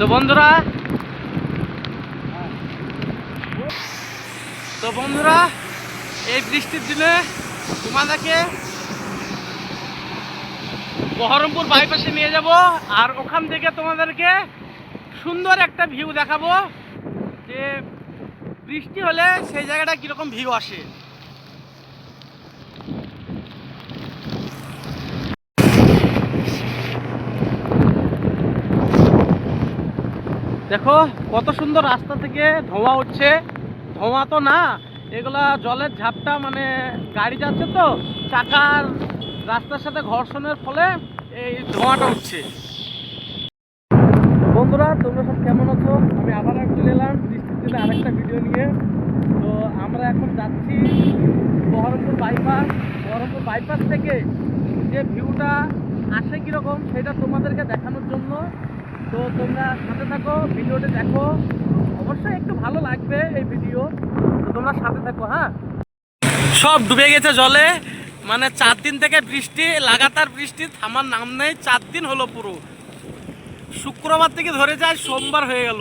তো বন্ধুরা তো বন্ধুরা, এই বৃষ্টির দিনে তোমাদেরকে বহরমপুর বাইপাসে নিয়ে যাব আর ওখান থেকে তোমাদেরকে সুন্দর একটা ভিউ দেখাবো যে বৃষ্টি হলে সেই জায়গাটা কীরকম ভিউ আসে। দেখো, কত সুন্দর রাস্তা থেকে ধোঁয়া উঠছে। ধোঁয়া তো না, এগুলা জলের ঝাপটা মানে গাড়ি যাচ্ছে তো, চাকার রাস্তার সাথে ঘর্ষণের ফলে এই ধোঁয়াটা উঠছে। বন্ধুরা, তোমরা সব কেমন আছো? আমি আবার চলে এলাম বৃষ্টির দিনে আরেকটা ভিডিও নিয়ে। তো আমরা এখন যাচ্ছি বহরমপুর বাইপাস বহরমপুর বাইপাস থেকে যে ভিউটা আসে কীরকম, সেটা তোমাদেরকে দেখানোর জন্য। তো তোমরা সাথে থাকো, ভিডিওটা দেখো। অবশ্যই একটু ভালো লাগবে এই ভিডিও। তো তোমরা সাথে থাকো হ্যাঁ? সব ডুবে গেছে জলে। মানে চার দিন থেকে বৃষ্টি, লাগাতার বৃষ্টি, থামার নাম নেই। চার দিন হলো পুরো। শুক্রবার থেকে ধরে যায়, সোমবার হয়ে গেল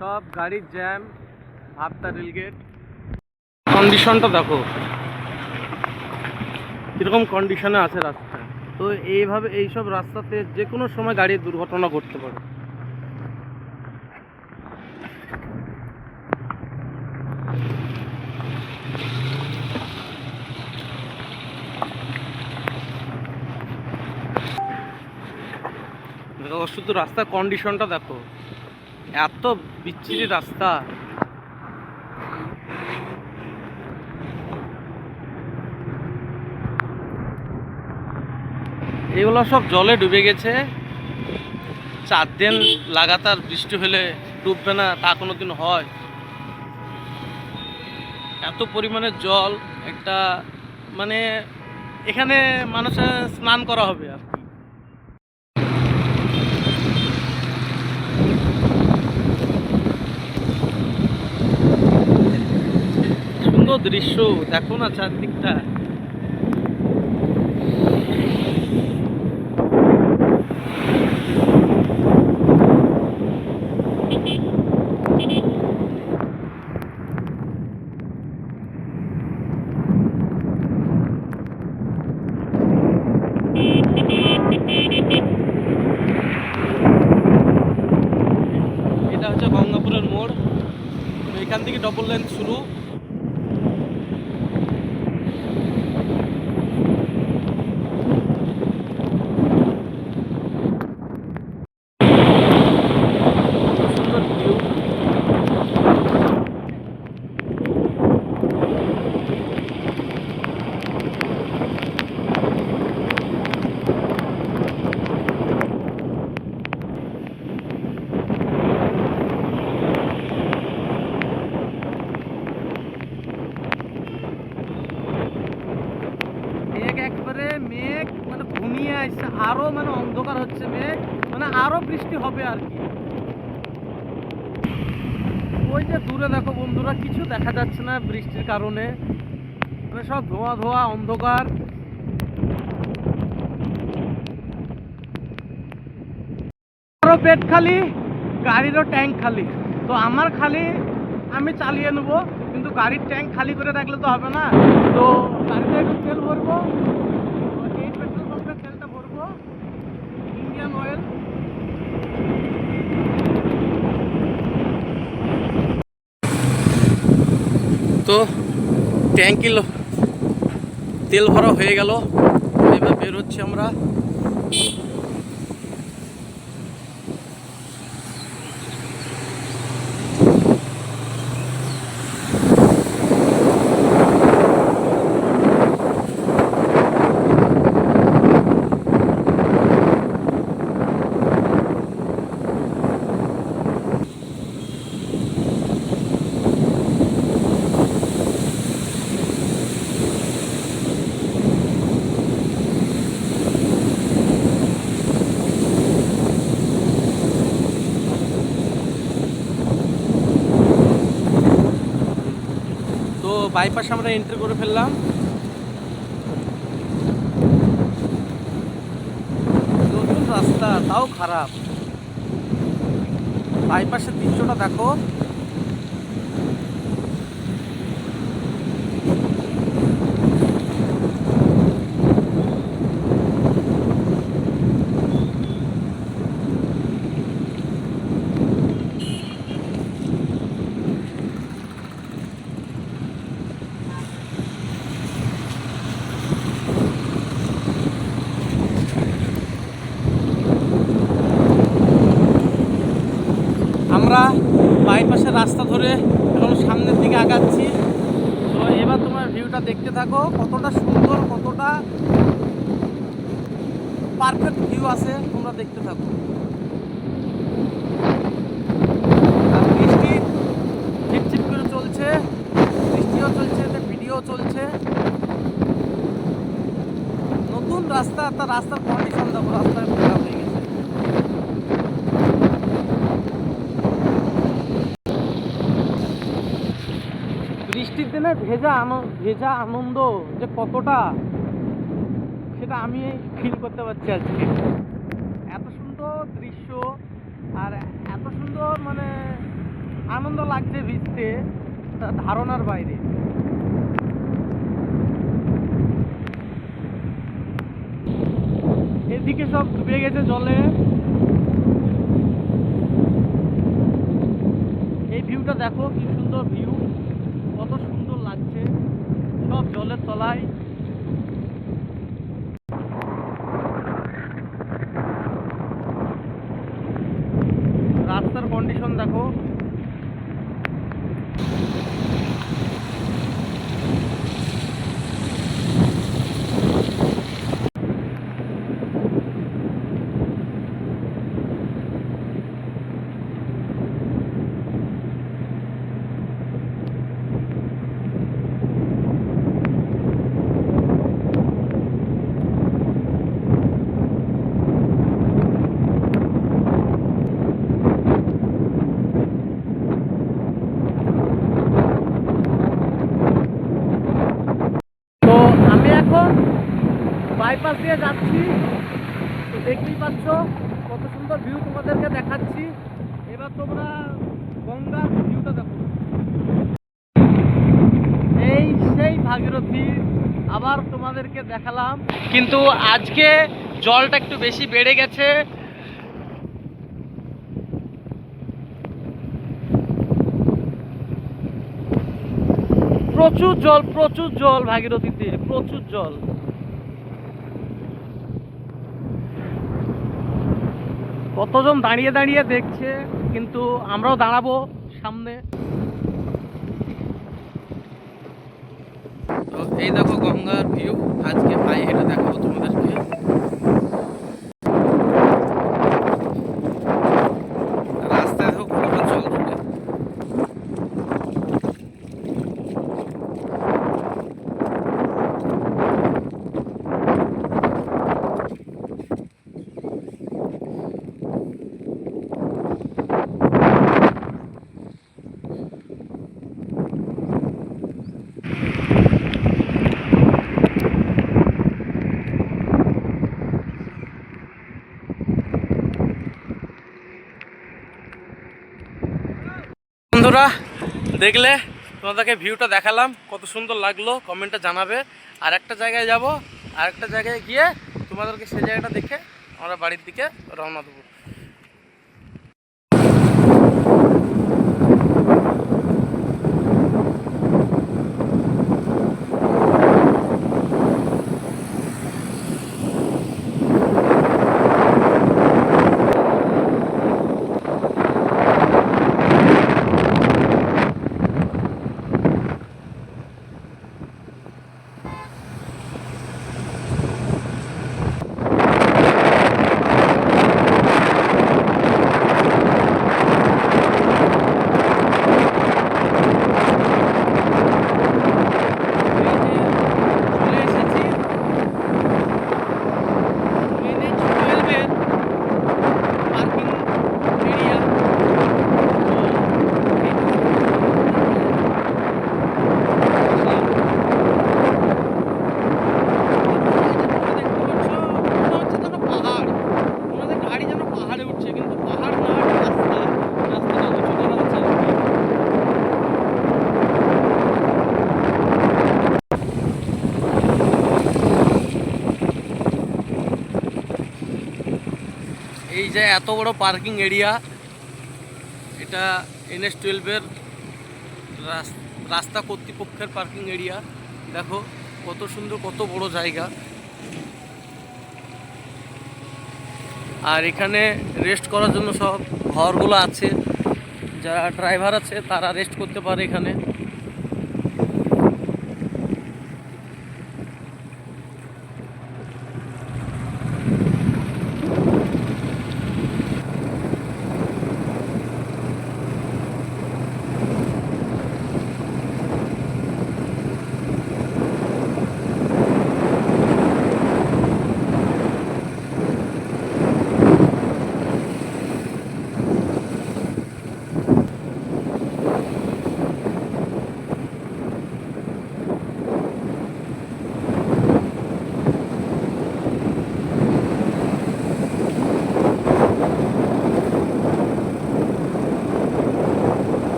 সব গাড়ির জ্যাম, ভাবতা রেলগেট কন্ডিশনটা দেখো। কীরকম কন্ডিশনে আছে রাস্তা। তো এইভাবে এইসব রাস্তাতে যে কোনো সময় গাড়ির দুর্ঘটনা ঘটতে পারে। শুধু রাস্তার কন্ডিশনটা দেখো। এত বিচ্ছিরি রাস্তা। এগুলো সব জলে ডুবে গেছে। চার দিন লাগাতার বৃষ্টি হলে ডুববে না, তা কোনো দিন হয়। এত পরিমাণে জল, একটা মানে এখানে মানুষের স্নান করা হবে আর কি সুন্দর দৃশ্য দেখো না চারদিকটা। এটা হচ্ছে গঙ্গাপুরের মোড়। এখান থেকে ডবল লেন শুরু সুন্দর ভিউ মেঘ একবারে মেঘ মানে ঘুমিয়ে আসছে আরও মানে অন্ধকার হচ্ছে মেঘ মানে আরও বৃষ্টি হবে আর কি ওই যে দূরে দেখো বন্ধুরা কিছু দেখা যাচ্ছে না বৃষ্টির কারণে। মানে সব ধোঁয়া ধোয়া, অন্ধকার। আরও পেট খালি, গাড়িরও ট্যাঙ্ক খালি। তো আমার খালি, আমি চালিয়ে নেব। কিন্তু গাড়ির ট্যাঙ্ক খালি করে রাখলে তো হবে না। তো গাড়িতে একটু তেল ভরবো। তো ট্যাঙ্কি তেল ভরা হয়ে গেল। এবার বেরোচ্ছি হচ্ছে আমরা বাইপাস আমরা এন্ট্রি করে ফেললাম। নতুন রাস্তা তাও খারাপ। বাইপাসের দৃশ্যটা দেখো আমরা ধরে এখন সামনের দিকে আগাচ্ছি। তো এবার তোমার ভিউটা দেখতে থাকো, কতটা সুন্দর, কতটা পারফেক্ট ভিউ আছে, তোমরা দেখতে থাকো। আর বৃষ্টি ঝিপঝিপ করে চলছে, বৃষ্টিও চলছে ভিডিও চলছে। নতুন রাস্তা তার রাস্তার কন্ডিশন দেখো রাস্তায় খারাপ হয়ে গেছে দিনে ভেজা ভেজা আনন্দ যে কতটা, সেটা আমি ফিল করতে পারছি আজকে। এত সুন্দর দৃশ্য আর এত সুন্দর মানে আনন্দ লাগছে ভিজতে ধারণার বাইরে। এদিকে সব ডুবে গেছে জলে। এই ভিউটা দেখো কি সুন্দর ভিউ কত সুন্দর সব জলের তলায় রাস্তার কন্ডিশন দেখো তো আমি এখন বাইপাস দিয়ে যাচ্ছি। তো দেখতেই পাচ্ছ, কত সুন্দর ভিউ তোমাদেরকে দেখাচ্ছি। এবার তোমরা গঙ্গার ভিউটা দেখো। এই সেই ভাগীরথী, আবার তোমাদেরকে দেখালাম। কিন্তু আজকে জলটা একটু বেশি বেড়ে গেছে। প্রচুর জল প্রচুর জল ভাগীরথীতে প্রচুর জল। কতজন দাঁড়িয়ে দাঁড়িয়ে দেখছে, কিন্তু আমরাও দাঁড়াবো সামনে। তো এই দেখো গঙ্গার ভিউ আজকে পায়ে হেঁটে দেখাবো তোমাদেরকে রাস্তায় দেখো কতটা জল ঢুকে বন্ধুরা, দেখলে তোমাদেরকে ভিউটা দেখালাম, কত সুন্দর লাগল কমেন্টটা জানাবে। আর একটা জায়গায় যাব, আর একটা জায়গায় গিয়ে তোমাদেরকে সেই জায়গাটা দেখে আমরা বাড়ির দিকে রওনা দেবো। এত বড় পার্কিং এরিয়া। এটা এনএস টুয়েলভের রাস্তা কর্তৃপক্ষের পার্কিং এরিয়া। দেখো, কত সুন্দর, কত বড় জায়গা। আর এখানে রেস্ট করার জন্য সব ঘরগুলো আছে। যারা ড্রাইভার আছে, তারা রেস্ট করতে পারে এখানে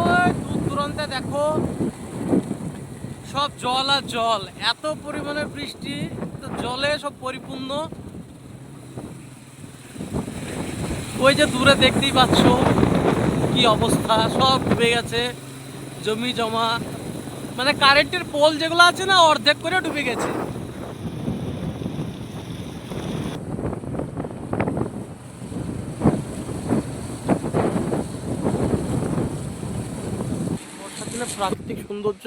ওই দূর দূরান্তে দেখো সব জল, এত পরিমাণে বৃষ্টি, তো জলে সব পরিপূর্ণ। ওই যে দূরে দেখতেই পাচ্ছ কি অবস্থা, সব ডুবে গেছে, জমি জমা। মানে কারেন্টের পোল যেগুলো আছে না, অর্ধেক করে ডুবে গেছে। প্রাকৃতিক সৌন্দর্য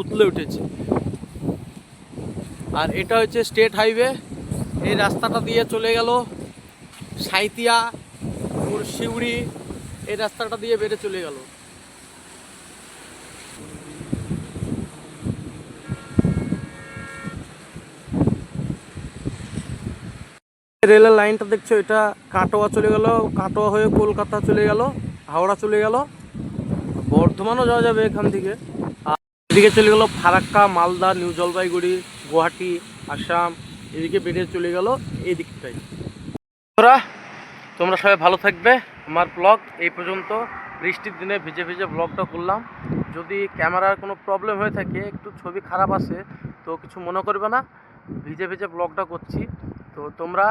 উতলে উঠেছে। আর এটা হচ্ছে স্টেট হাইওয়ে। এই রাস্তাটা দিয়ে চলে গেল সাইতিয়া শিউড়ি এই রাস্তাটা দিয়ে বেড়ে চলে গেল। রেলের লাইনটা দেখছ, এটা কাটোয়া চলে গেল, কাটোয়া হয়ে কলকাতা চলে গেল, হাওড়া চলে গেল। বর্ধমানও যাওয়া যাবে এখান থেকে। এদিকে চলে গেল ফারাক্কা, মালদা, নিউ জলপাইগুড়ি, গুয়াহাটি, আসাম, এদিকে বেরিয়ে চলে গেল এই দিকটাই তোরা তোমরা সবাই ভালো থাকবে। আমার ব্লগ এই পর্যন্ত। বৃষ্টির দিনে ভিজে ভিজে ব্লগটা করলাম। যদি ক্যামেরার কোনো প্রবলেম হয়ে থাকে, একটু ছবি খারাপ আসে তো কিছু মনে করবে না। ভিজে ভিজে ব্লগটা করছি। তো তোমরা,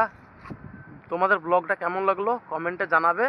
তোমাদের ব্লগটা কেমন লাগল? কমেন্টে জানাবে।